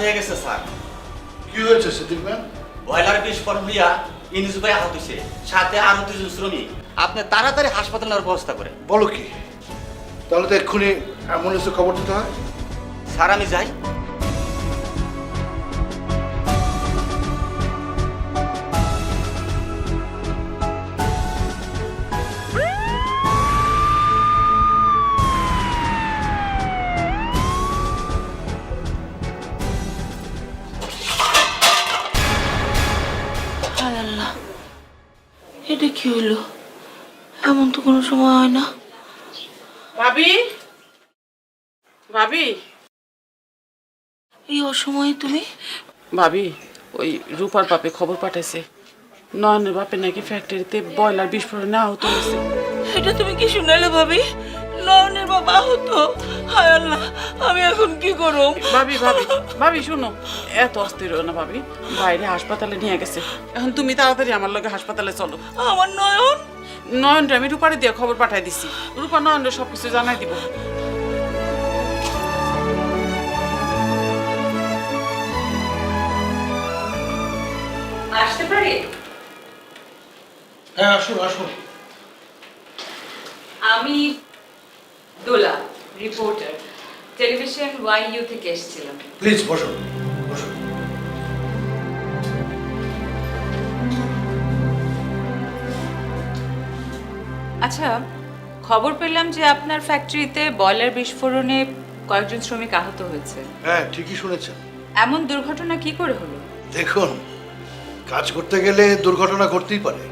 হয়ে গেছে স্যার। কি হয়েছে সিদ্দিক ম্যাম? বয়লার বিস্ফোরণ হইয়া ইনিস ভাই আহত হয়েছে সাথে আরও দুজন শ্রমিক। আপনি তাড়াতাড়ি হাসপাতালে নেওয়ার ব্যবস্থা করেন। বলো কি? তাহলে তো এক্ষুনি অ্যাম্বুলেন্সে খবর দিতে হয়। স্যার আমি যাই। সময় হয় না। ভাবি? ভাবি? এই অসময়ে তুমি? ভাবি ওই রূপার বাপে খবর পাঠাইছে। নয়নের বাপে নাকি ফ্যাক্টরিতে বয়লার বিস্ফোরণে আহত হয়েছে। এটা তুমি কি শুনাইলে ভাবি? নয়নের বাবা হতো হায় আল্লাহ আমি এখন কি করব ভাবি ভাবি ভাবি শুনো। এত অস্থির না ভাবি। বাইরে হাসপাতালে নিয়ে গেছে। এখন তুমি তাড়াতাড়ি আমার লগে হাসপাতালে চলো। আমার নয়ন? নয়নরে আমি রূপারে দিয়ে খবর পাঠাই দিছি। রূপা নয়নরে সবকিছু জানাই দিব। আসতে পারি? হ্যাঁ আসুন আসুন। আমি Dola reporter television Y U থেকে এসেছিলাম। প্লিজ বসুন। আচ্ছা খবর পেলাম যে আপনার ফ্যাক্টরিতে বয়লার বিস্ফোরণে কয়েকজন শ্রমিক আহত হয়েছে। হ্যাঁ ঠিকই শুনেছেন। এমন দুর্ঘটনা কি করে হলো? দেখুন কাজ করতে গেলে দুর্ঘটনা ঘটতেই পারে।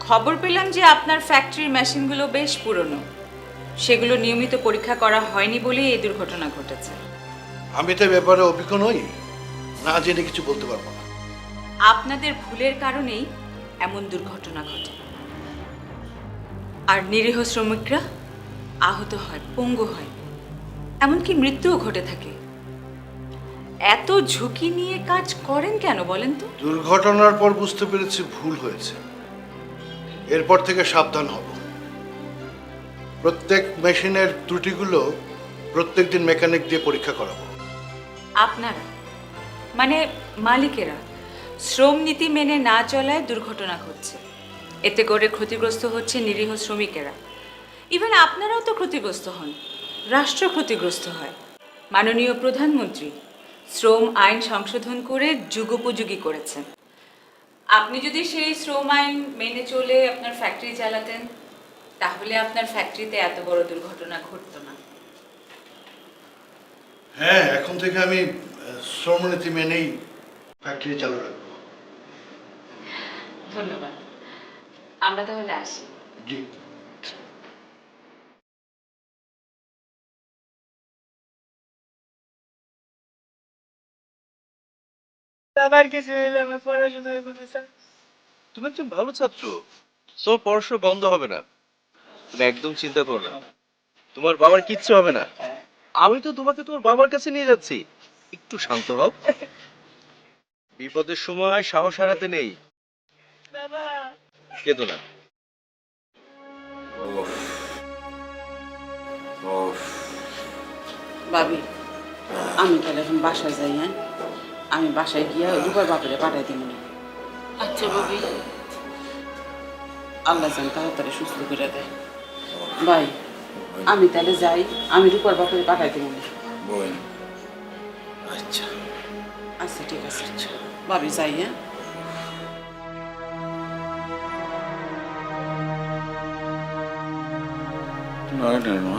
খবর পেলাম যে আপনার ফ্যাক্টরির মেশিনগুলো বেশ পুরনো। সেগুলো নিয়মিত পরীক্ষা করা হয়নি বলেই এই দুর্ঘটনা ঘটেছে। আমি তো ব্যাপারে অভিজ্ঞ নই। না জেনে কিছু বলতে পারব না। আপনাদের ভুলের কারণেই এমন দুর্ঘটনা ঘটে। আর নিরীহ শ্রমিকরা আহত হয় পঙ্গু হয়। এমনকি মৃত্যুও ঘটে থাকে। এত ঝুঁকি নিয়ে কাজ করেন কেন বলেন তো? দুর্ঘটনার পর বুঝতে পেরেছি ভুল হয়েছে। এরপর থেকে সাবধান হব। প্রত্যেক মেশিনের ত্রুটিগুলো প্রত্যেকদিন মেকানিক দিয়ে পরীক্ষা করাবো। আপনারা মানে মালিকেরা শ্রম নীতি মেনে না চলায় দুর্ঘটনা ঘটছে। এতে করে ক্ষতিগ্রস্ত হচ্ছে নিরীহ শ্রমিকেরা। ইভেন আপনারাও তো ক্ষতিগ্রস্ত হন। রাষ্ট্র ক্ষতিগ্রস্ত হয়। মাননীয় প্রধানমন্ত্রী শ্রম আইন সংশোধন করে যুগোপযোগী করেছেন। আপনি যদি সেই শ্রম আইন মেনে চলে আপনার ফ্যাক্টরি চালাতেন তাহলে আপনার ফ্যাক্টরিতে এত বড় দুর্ঘটনা ঘটতো না। হ্যাঁ এখন থেকে আমি শ্রমনীতি মেনেই ফ্যাক্টরি চালু রাখব। ধন্যবাদ। আমরা তাহলে আসি। জি। আমার কিছু হইলে আমার পড়াশোনা হইব না স্যার তুমি একজন ভালো ছাত্র। তোমার পড়াশোনা বন্ধ হবে না। তুমি একদম চিন্তা করো না। তোমার বাবার কিচ্ছু হবে না। আমি তো তোমাকে তোমার বাবার কাছে নিয়ে যাচ্ছি। একটু শান্ত হও। বিপদের সময় সাহস হারাতে নেই। বাবা কেঁদো না। ভাবি আমি তাহলে এখন বাসায় যাই হ্যাঁ? আমি বাসায় গিয়া রূপার বাপেরে পাঠাই দিব আচ্ছা ভাবি। আল্লাহ যেন তাড়াতাড়ি সুস্থ করে দেয়। ভাই আমি তাহলে যাই আমি রূপার বাপেরে পাঠাই দিব আচ্ছা আচ্ছা ঠিক আছে। আচ্ছা ভাবি যাই হ্যাঁ? নয় নয় মা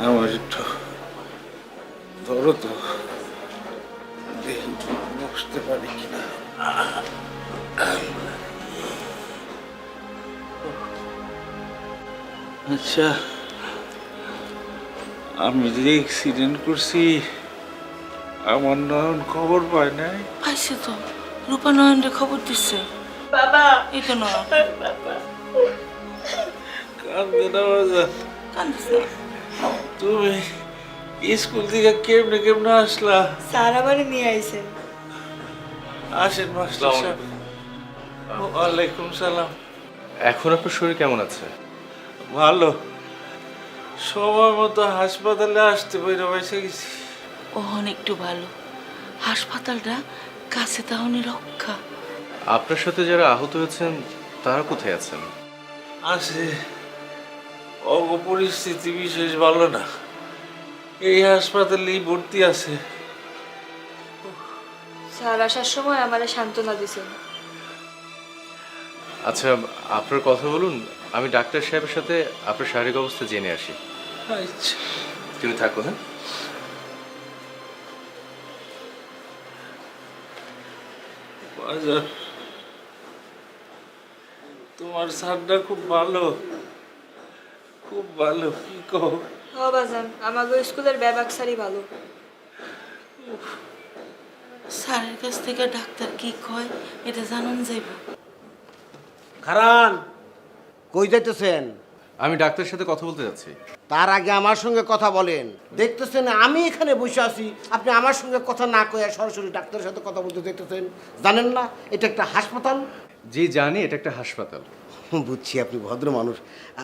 আমার একটু ধরো তো দেখি বসতে পারি কিনা আচ্ছা আমি যে অ্যাক্সিডেন্ট করছি আমার নয়ন খবর পায় নাই পাইছে তো রূপা নয়নরে খবর দিচ্ছে বাবা এই তো নয়ন কান্দে না বাজার কান্দিস না। তুমি স্কুল থেকে কেমনে কেমনে আসলা? স্যার আবার নিয়ে আইছে। আসেন মাস্টার সাহেব ওয়ালাইকুম সালাম। এখন আপনার শরীর কেমন আছে? ভালো। সময় মতো হাসপাতালে আসতে পেরে বসে গেছি। ওহন একটু ভালো। হাসপাতালটা কাছে তাহলে রক্ষা। আপনার সাথে যারা আহত হয়েছেন তারা কোথায় আছেন? আছে। অগ পরিস্থিতি বিশেষ ভালো না। এই হাসপাতালেই ভর্তি আছে। স্যার আসার সময় আমারে সান্ত্বনা দিছেন। আচ্ছা আপনার কথা বলুন আমি ডাক্তার সাহেবের সাথে আপনার শারীরিক অবস্থা জেনে আসি। আচ্ছা। তুমি থাকো হ্যাঁ? তোমার স্যারটা খুব ভালো। খুব ভালো কি কও? হ বাজান আমাকে স্কুলের ব্যাবাক সারি ভালো। স্যারের কাছ থেকে ডাক্তার কি কয় এটা জানান যাইব। খারান কই যাইতেছেন? আমি ডাক্তারের সাথে কথা বলতে যাচ্ছি। তার আগে আমার সঙ্গে কথা বলেন। দেখতেছেন আমি এখানে বসে আছি। আপনি আমার সঙ্গে কথা না কয়ে সরাসরি ডাক্তারের সাথে কথা বলতে দেখতেছেন জানেন না এটা একটা হাসপাতাল? জি জানি এটা একটা হাসপাতাল। বুঝছি আপনি ভদ্র মানুষ।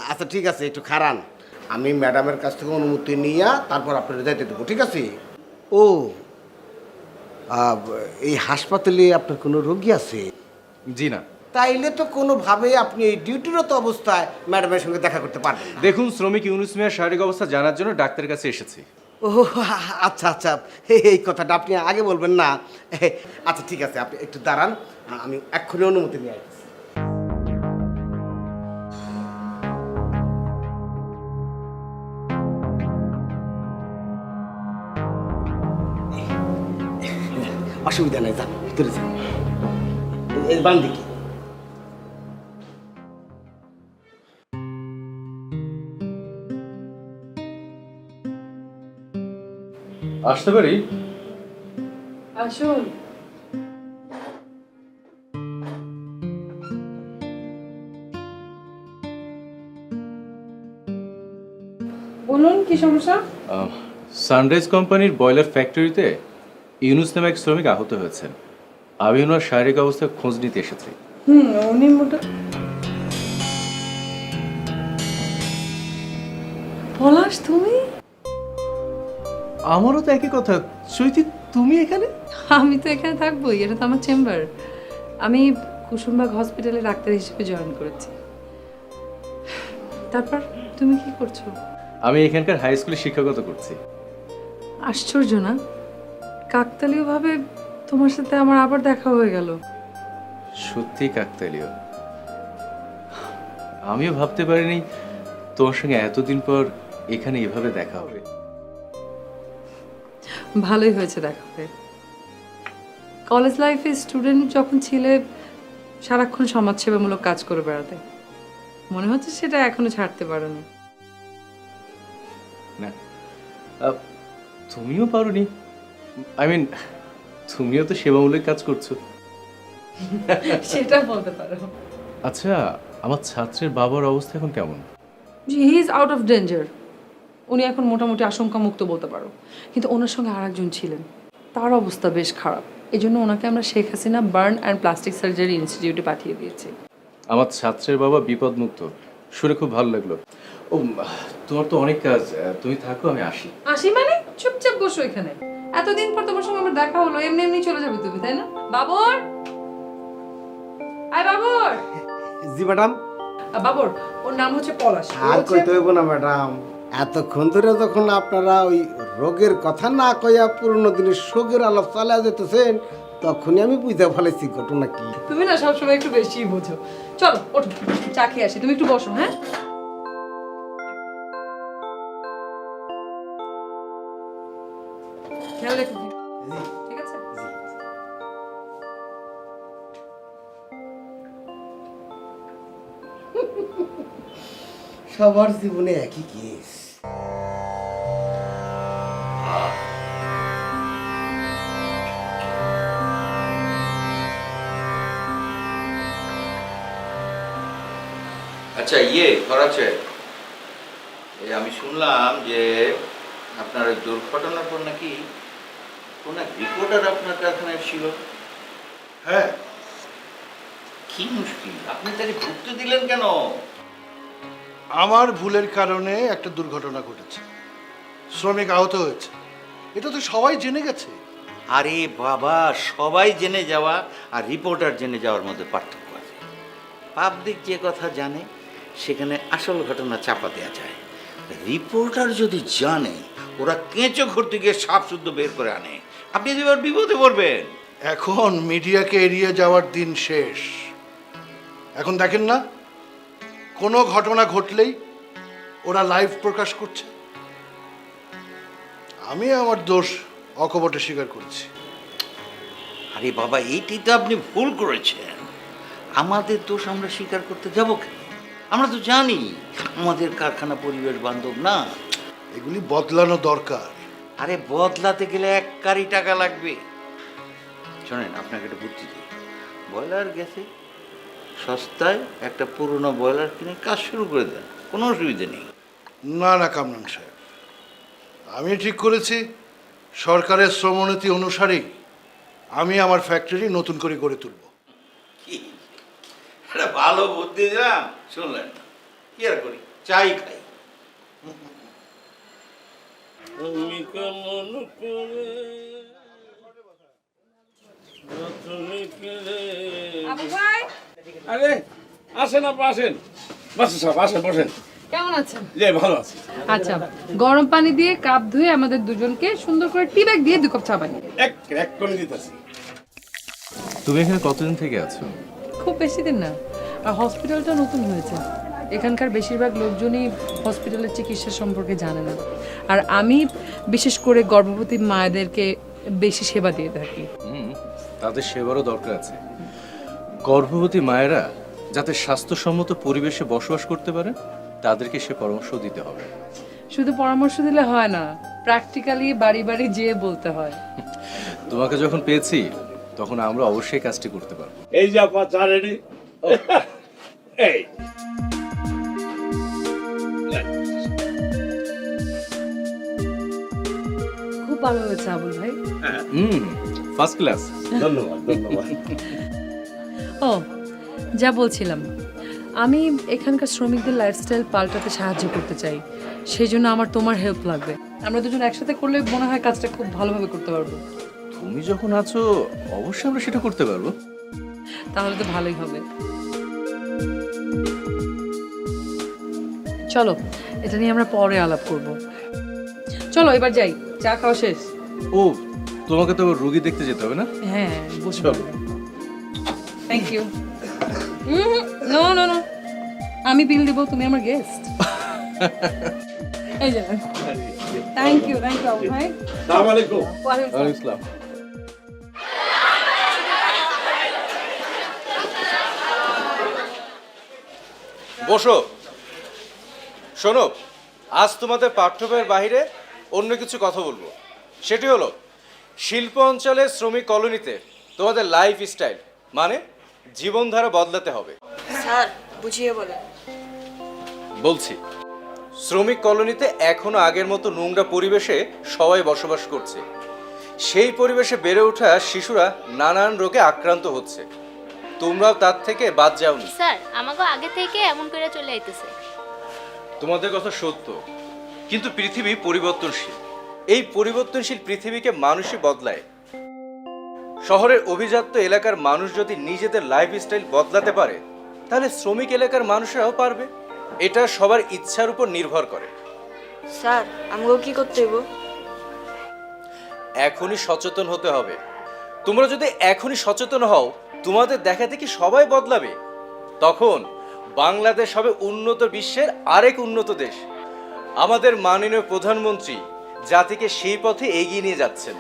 আচ্ছা ঠিক আছে একটু খারান আমি ম্যাডামের কাছ থেকে অনুমতি নিয়ে তারপর আপনার যাইতে দেবো ঠিক আছে? ও এই হাসপাতালে আপনার কোনো রোগী আছে? জি না। তাইলে তো কোনোভাবে আপনি এই ডিউটিরত অবস্থায় ম্যাডামের সঙ্গে দেখা করতে পারবেন না। দেখুন শ্রমিক ইউনুস মিয়ার শারীরিক অবস্থা জানার জন্য ডাক্তারের কাছে এসেছি। ও আচ্ছা আচ্ছা এই- এই কথাটা আপনি আগে বলবেন না। আচ্ছা ঠিক আছে আপনি একটু দাঁড়ান আমি এক্ষুনি অনুমতি নিয়ে আসছি। অসুবিধা নেই যান ভিতরে যান বাম দিকে। আসতে পারি? আসুন। বলুন কি সমস্যা? সানরাইজ কোম্পানির বয়লার ফ্যাক্টরিতে ইউনুস নামে এক শ্রমিক আহত হয়েছেন। আমি ওনার শারীরিক অবস্থা খোঁজ নিতে এসেছি। হুম উনি মোটা পলাশ তুমি? আমারও তো একই কথা। চৈতি তুমি এখানে? আমি তো এখানে থাকবোই এটা তো আমার চেম্বার। আমি কুসুমবাগ হসপিটালে ডাক্তার হিসেবে জয়েন করেছি। তারপর তুমি কি করছ? আমি এখানকার হাই স্কুলে শিক্ষকতা করছি। আশ্চর্য না? কাকতালীয়ভাবে তোমার সাথে আমার আবার দেখা হয়ে গেল। সত্যি কাকতালীয়। আমিও ভাবতে পারিনি তোমার সঙ্গে এতদিন পর এখানে এভাবে দেখা হবে। ভালোই হয়েছে দেখা হয়ে। কলেজ লাইফে স্টুডেন্ট যখন ছিলে সারাক্ষণ সমাজসেবামূলক কাজ করে বেড়াতে। মনে হচ্ছে সেটা এখনও ছাড়তে পারোনি। না। তুমিও পারোনি। আই মিন তুমিও তো সেবামূলক কাজ করছ। সেটা বলতে পারো। আচ্ছা আমার ছাত্রের বাবার অবস্থা এখন কেমন? জি he is out of danger উনি এখন মোটামুটি আশঙ্কা মুক্ত বলতে পারো। কিন্তু ওনার সঙ্গে আরেকজন ছিলেন। তার অবস্থা বেশ খারাপ। এই জন্য ওনাকে আমরা Sheikh Hasina burn and plastic surgery ইনস্টিটিউটে পাঠিয়ে দিয়েছি। আমার ছাত্রের বাবা বিপদমুক্ত। শুনে খুব ভালো লাগল। ও তোমার তো অনেক কাজ। তুমি থাকো আমি আসি। আসি মানে? চুপচাপ বসো এখানে। এতদিন পর তোমার সঙ্গে আমার দেখা হলো এমনি এমনি চলে যাবে তুমি তাই না? বাবর! আয় বাবর! জি ম্যাডাম। বাবর ওর নাম হচ্ছে পলাশ আর কইতে হইব না ম্যাডাম। এতক্ষণ ধরে যখন আপনারা ওই রোগের কথা না কইয়া পুরনো দিনের শোকের আলাপ চালা যেতেছেন তখনই আমি বুঝতে ফেলেছি ঘটনা কি। তুমি না সবসময় একটু বেশি বোঝো। চলো ওঠো চা খেয়ে আসি তুমি একটু বসো হ্যাঁ? সবার জীবনে একই কেস আচ্ছা ইয়ে করাচ্ছে এই আমি শুনলাম যে আপনার ওই দুর্ঘটনার পর নাকি কোন এক রিপোর্টার আপনার কারখানায় ছিল হ্যাঁ। কি মুশকিল। আপনি তাকে ঢুকতে দিলেন কেন? আমার ভুলের কারণে একটা দুর্ঘটনা ঘটেছে। শ্রমিক আহত হয়েছে। এটা তো সবাই জেনে গেছে। আরে বাবা সবাই জেনে যাওয়া আর রিপোর্টার জেনে যাওয়ার মধ্যে পার্থক্য আছে। পাবলিক যে কথা জানে সেখানে আসল ঘটনা চাপা দেওয়া যায়। রিপোর্টার যদি জানে ওরা কেঁচো ঘুরতে গিয়ে সাপ শুদ্ধ বের করে আনে। আপনি এবার বিপদে পড়বেন। এখন মিডিয়াকে এড়িয়ে যাওয়ার দিন শেষ। এখন দেখেন না কোনো ঘটনা ঘটলেই ওরা লাইভ প্রকাশ করছে। আমি আমার দোষ অকপটে স্বীকার করছি। আরে বাবা এইটি তো আপনি ভুল করেছেন। আমাদের দোষ আমরা স্বীকার করতে যাব কেন? আমরা তো জানি আমাদের কারখানা পরিবেশ বান্ধব না। এগুলি বদলানো দরকার। আরে বদলাতে গেলে এক কারি টাকা লাগবে। শোনেন আপনাকে একটা বুদ্ধি দিই। ব্রয়লার গ্যাসে সস্তায় একটা পুরনো ব্রয়লার কিনে কাজ শুরু করে দেন। কোনো অসুবিধে নেই। না না কামরান সাহেব। আমি ঠিক করেছি। সরকারের শ্রমনীতি অনুসারেই আমি আমার ফ্যাক্টরি নতুন করে গড়ে তুলব। কি? একটা ভালো বুদ্ধি দিলাম শুনলেন না। কি আর করি? চাই খাই। আমি কেমন করে আরে আসেন আপা আসেন। বাসেন সব আসেন বসেন। কেমন আছেন? যে ভালো আছি। আচ্ছা গরম পানি দিয়ে কাপ ধুয়ে আমাদের দুজনকে সুন্দর করে টি ব্যাগ দিয়ে দু কাপ চা বানিয়ে এক এক করে দিতেছি। তুমি এখানে কতদিন থেকে আছো? খুব বেশি দিন না। আর হসপিটালটা নতুন হয়েছে। এখানকার বেশিরভাগ লোকজনই হসপিটালের চিকিৎসা সম্পর্কে জানে না। আর আমি বিশেষ করে গর্ভবতী মায়েদেরকে বেশি সেবা দিয়ে থাকি। হুম তাদের সেবারও দরকার আছে। গর্ভবতী মায়েরা যাতে স্বাস্থ্যসম্মত পরিবেশে বসবাস করতে পারে তাদেরকে সে পরামর্শ দিতে হবে। শুধু পরামর্শ দিলে হয় না প্র্যাকটিক্যালি বাড়ি বাড়ি যেয়ে বলতে হয়। তোমাকে যখন পেয়েছি তখন আমরা অবশ্যই কাজটি করতে পারব। এই যে আপা চা এই। খুব ভালো হয়েছে আবুল ভাই। হুম ফার্স্ট ক্লাস ধন্যবাদ ধন্যবাদ। ও যা বলছিলাম। আমি এখানকার শ্রমিকদের লাইফস্টাইল পাল্টাতে সাহায্য করতে চাই। সেই জন্য আমার তোমার হেল্প লাগবে। আমরা দুজন একসাথে করলে মনে হয় কাজটা খুব ভালোভাবে করতে পারব। তুমি যখন আছো অবশ্যই আমরা সেটা করতে পারব। তাহলে তো ভালোই হবে। চলো এটা নিয়ে আমরা পরে আলাপ করব। চলো এবার যাই। চা খাওয়া শেষ। ও তোমাকে তো রোগী দেখতে যেতে হবে না? হ্যাঁ চলো। Thank you no no no আমি বিল দিব তুমি আমার গেস্ট এই যে। থ্যাংক ইউ থ্যাংক ইউ ভাই। আলাইকুম। আসসালাম বসো। শোনো আজ তোমাদের পাঠ্যবইয়ের বাইরে অন্য কিছু কথা বলব। সেটি হলো শিল্প অঞ্চলের শ্রমিক কলোনিতে তোমাদের লাইফ স্টাইল মানে জীবনধারা বদলাতে হবে। স্যার বুঝিয়ে বলেন। বলছি শ্রমিক কলোনিতে এখনও আগের মতো নোংরা পরিবেশে সবাই বসবাস করছে। সেই পরিবেশে বেড়ে ওঠা শিশুরা নানান রোগে আক্রান্ত হচ্ছে। তোমরাও তার থেকে বাদ যাওনি। স্যার আমাকে আগে থেকে এমন করে চলে আইতেছে। তোমাদের কথা সত্য কিন্তু পৃথিবী পরিবর্তনশীল। এই পরিবর্তনশীল পৃথিবীকে মানুষই বদলায়। শহরের অভিজাত্য এলাকার মানুষ যদি নিজেদের লাইফস্টাইল বদলাতে পারে তাহলে শ্রমিক এলাকার মানুষরাও পারবে। এটা সবার ইচ্ছার উপর নির্ভর করে। স্যার আমাকেও কি করতে হইব? এখনই সচেতন হতে হবে। তোমরা যদি এখনই সচেতন হও তোমাদের দেখা দেখি সবাই বদলাবে। তখন বাংলাদেশ হবে উন্নত বিশ্বের আরেক উন্নত দেশ। আমাদের মাননীয় প্রধানমন্ত্রী জাতিকে সেই পথে এগিয়ে নিয়ে যাচ্ছেন।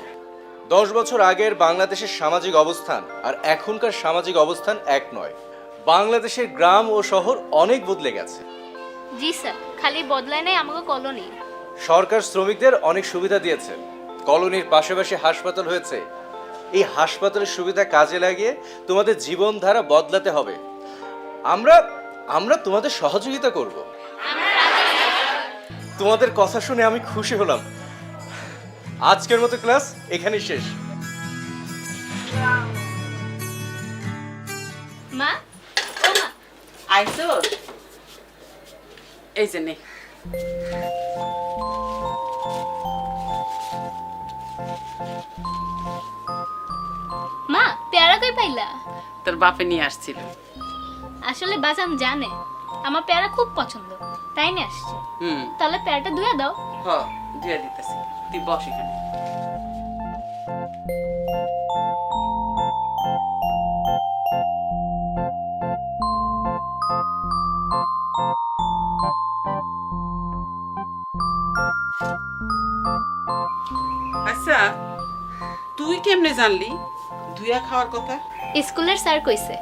দশ বছর আগের বাংলাদেশের সামাজিক অবস্থান আর এখনকার সামাজিক অবস্থান এক নয়। বাংলাদেশের গ্রাম ও শহর অনেক বদলে গেছে। জি স্যার খালি বদলায় নাই আমাকে কলোনি। সরকার শ্রমিকদের অনেক সুবিধা দিয়েছে। কলোনির পাশাপাশি হাসপাতাল হয়েছে। এই হাসপাতালের সুবিধা কাজে লাগিয়ে তোমাদের জীবনধারা বদলাতে হবে। আমরা আমরা তোমাদের সহযোগিতা করব। তোমাদের কথা শুনে আমি খুশি হলাম। আজকের মতো ক্লাস এখানেই শেষ। মা আইসো। এই পেয়ারা কই পাইলা? তোর বাপে নিয়ে আসছিল। আসলে বাজান জানে আমার পেয়ারা খুব পছন্দ তাই নিয়ে আসছে। হুম। তাহলে পেয়ারাটা ধুয়ে দাও। হ্যাঁ ধুয়ে দিতেছি। তুই বস এখানে। আচ্ছা তুই কেমনে জানলি? দুয়া খাওয়ার কথা? স্কুলের স্যার কইছে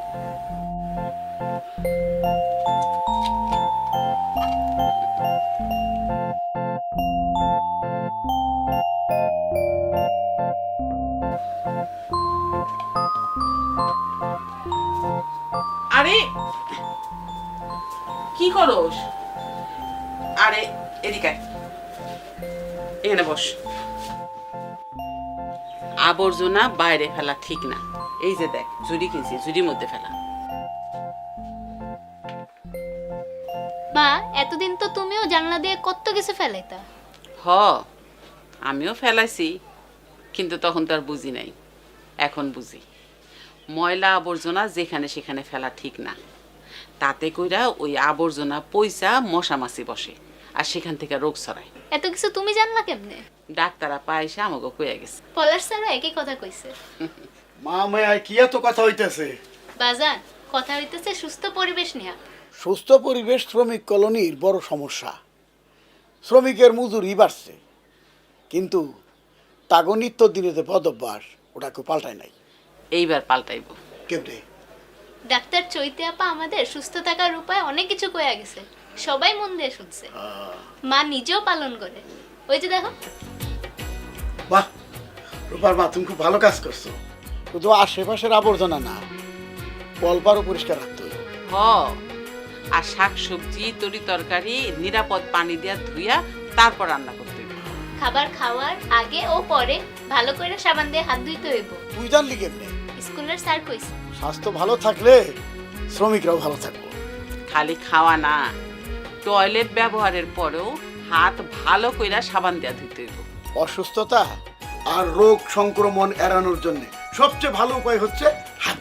আরে কি করস? আরে এদিকে এখানে বস। আবর্জনা বাইরে ফেলা ঠিক না। এই যে দেখ ঝুড়ি কিনছি ঝুড়ির মধ্যে ফেলা। মা এতদিন তো তুমিও জানলা দিয়ে কত কিছু ফেলাইতা। হ আমিও ফেলাইছি কিন্তু তখন তো আর বুঝি নাই। এখন বুঝি। ময়লা আবর্জনা যেখানে সেখানে ফেলা ঠিক না। তাতে কইরা ওই আবর্জনা পয়সা মশা মাছি বসে আর সেখান থেকে রোগ ছড়ায়। এত কিছু তুমি জানলা কেমনে? ডাক্তারা পাইসা আমাকে কইয়া গেছে। পলাশ স্যারও একই কথা কইছে। মা মায় কি এত কথা হইতেছে? বাজান কথা হইতেছে সুস্থ পরিবেশ নিয়ে। সুস্থ পরিবেশ শ্রমিক কলোনির বড় সমস্যা। শ্রমিকের মজুরি বাড়ছে। কিন্তু তাগো নিত্য দিনে যে পদভ্যাস ওটা কেউ পাল্টায় নাই। এইবার পাল্টাইব। কেমনে? ডাক্তার চৈতে আপা আমাদের সুস্থ থাকার উপায় অনেক কিছু কয়ে গেছে। সবাই মন দিয়ে শুনছে। মা নিজেও পালন করে। ওই যে দেখো। বাহ! রূপার মা তুমি খুব ভালো কাজ করছ। শুধু আশেপাশের আবর্জনা না কলপারও পরিষ্কার রাখতে হবে। হ। আর শাক সবজি তরি তরকারি নিরাপদ পানি দিয়া ধুইয়া তারপর রান্না করতে হইব। খাবার খাওয়ার আগে ও পরে ভালো করে সাবান দিয়ে হাত ধুইতে হইব। তুই জানলি কেমনে? স্কুলের স্যার কইছে। স্বাস্থ্য ভালো থাকলে শ্রমিকরাও ভালো থাকবে। খালি খাওয়া না টয়লেট ব্যবহারের পরেও হাত ভালো কইরা সাবান দিয়া ধুইতে হইব। অসুস্থতা আর রোগ সংক্রমণ এড়ানোর জন্য সবচেয়ে ভালো উপায় হচ্ছে হাত